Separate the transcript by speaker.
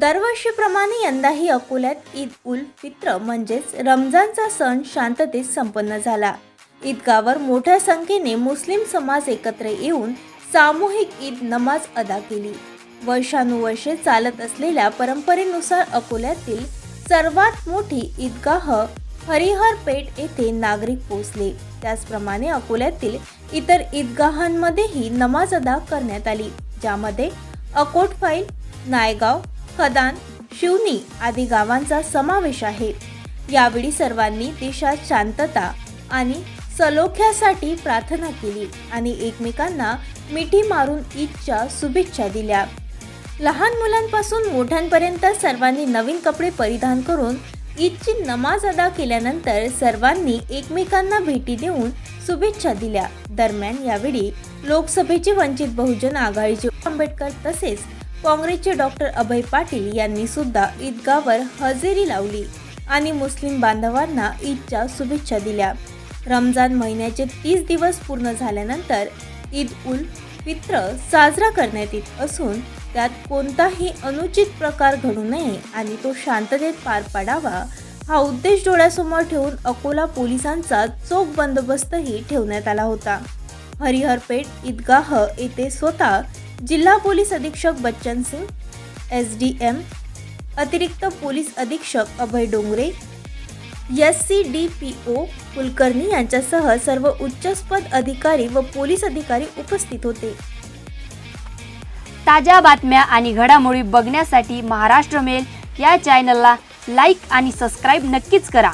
Speaker 1: दरवर्षीप्रमाणे यंदाही अकोल्यात ईद उल फित्र म्हणजेच रमजानचा सण शांततेत संपन्न झाला. ईदगावर मोठ्या संख्येने मुस्लिम समाज एकत्र येऊन सामूहिक ईद नमाज अदा केली. वर्षानुवर्षे चालत असलेल्या परंपरेनुसार अकोल्यातील सर्वात मोठी ईदगाह हरिहर पेठ येथे नागरिक पोहोचले. त्याचप्रमाणे अकोल्यातील इतर ईदगाहांमध्येही नमाज अदा करण्यात आली ज्यामध्ये अकोट फाईल नायगाव खदान शिवनी आदी गावांचा समावेश आहे. यावेळी सर्वांनी देशात शांतता आणि सलोख्यासाठी प्रार्थना केली आणि एकमेकांना मिठी मारून ईदच्या शुभेच्छा दिल्या. लहान मुलांपासून मोठ्यांपर्यंत सर्वांनी नवीन कपडे परिधान करून ईदची नमाज अदा केल्यानंतर सर्वांनी एकमेकांना भेटी देऊन शुभेच्छा दिल्या. दरम्यान यावेळी लोकसभेचे वंचित बहुजन आघाडीचे आंबेडकर तसेच काँग्रेसचे डॉक्टर अभय पाटील यांनी सुद्धा ईदगावर हजेरी लावली आणि मुस्लिम बांधवांना ईदच्या शुभेच्छा दिल्या. रमजान महिन्याचे तीस दिवस पूर्ण झाल्यानंतर ईद उल फित्र साजरा करण्यात येत असून त्यात कोणताही अनुचित प्रकार घडू नये आणि तो शांततेत पार पाडावा हा उद्देश डोळ्यासमोर ठेवून अकोला पोलिसांचा चोख बंदोबस्तही ठेवण्यात आला होता. हरिहरपेठ ईदगाह येथे स्वतः जिल्हा पोलीस अधीक्षक Bachchan Singh S D M अतिरिक्त पोलीस अधीक्षक Abhay Dongre S C D P O Kulkarni यांच्यासह सर्व उच्चस्पद अधिकारी व पोलीस अधिकारी उपस्थित होते.
Speaker 2: ताज्या बातम्या आणि घडामोडी बघण्यासाठी महाराष्ट्र मेल या चॅनलला लाईक आणि सबस्क्राईब नक्कीच करा.